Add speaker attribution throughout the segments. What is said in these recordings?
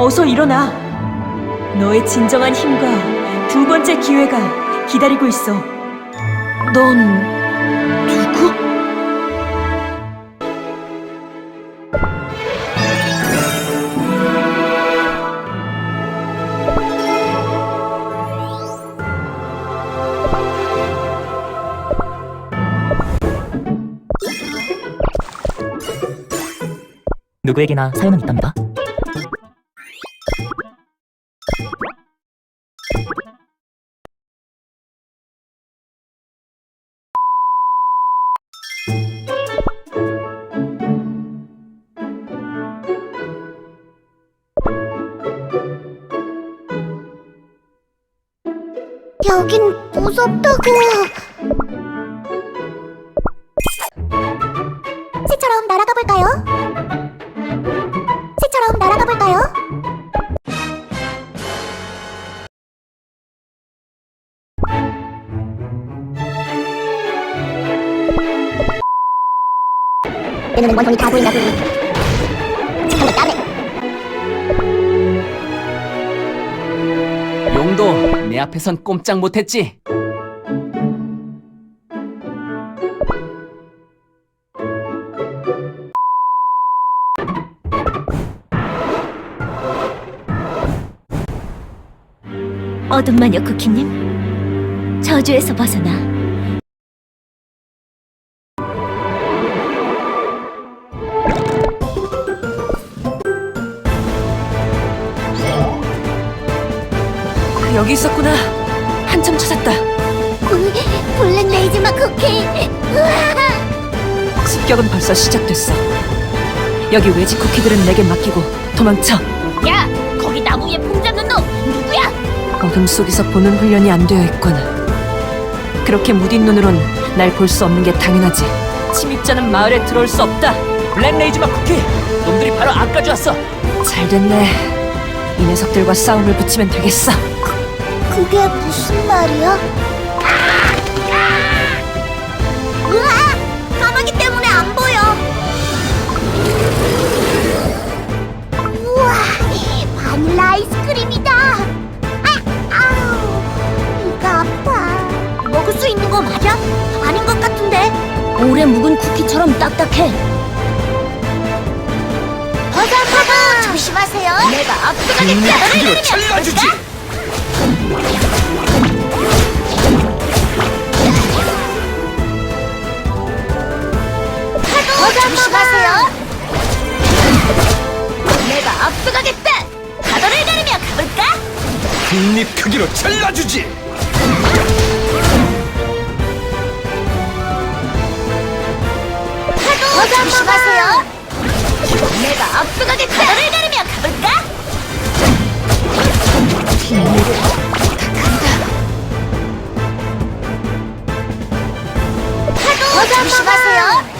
Speaker 1: 어서 일어나. 너의 진정한 힘과 두 번째 기회가 기다리고 있어. 넌 누구?
Speaker 2: 누구에게나 사연은 있답니다.
Speaker 3: 여긴 무섭다고. 새처럼 날아가 볼까요? 새처럼 날아가 볼까요? 내 눈은 원통이 다 보인다 보니.
Speaker 4: 앞에선 꼼짝 못했지.
Speaker 3: 어둠 마녀 쿠키님 저주에서 벗어나
Speaker 1: 여기 있었구나. 한참 찾았다.
Speaker 3: 음, 블랙 레이즈마 쿠키
Speaker 1: 습격은 벌써 시작됐어. 여기 외지 쿠키들은 내게 맡기고 도망쳐.
Speaker 3: 야 거기 나무 위에 폼 잡는 놈 누구야
Speaker 1: 어둠 속에서 보는 훈련이 안 되어 있군. 그렇게 무딘 눈으론 날 볼 수 없는 게 당연하지. 침입자는 마을에 들어올 수 없다.
Speaker 4: 블랙 레이즈마 쿠키! 놈들이 바로 앞까지 왔어.
Speaker 1: 잘 됐네. 이 녀석들과 싸움을 붙이면 되겠어.
Speaker 3: 그게 무슨 말이야 으아 까마귀 때문에 안 보여 우와 바닐라 아이스크림이다 아, 아우 이가 아파 먹을 수 있는 거 맞아? 아닌 것 같은데 오래 묵은 쿠키처럼 딱딱해 버섯 버섯 조심하세요 내가 앞서가겠다
Speaker 4: 잘라주지!
Speaker 3: 조심하세요. 내가 앞서가겠다. 파도를 가르며 가볼까?
Speaker 4: 한입 크기로 잘라주지!
Speaker 3: 파도 조심하세요. 내가 앞서가겠다. 파도를 가르며 가볼까? 파도 조심하세요.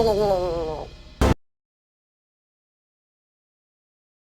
Speaker 3: 어.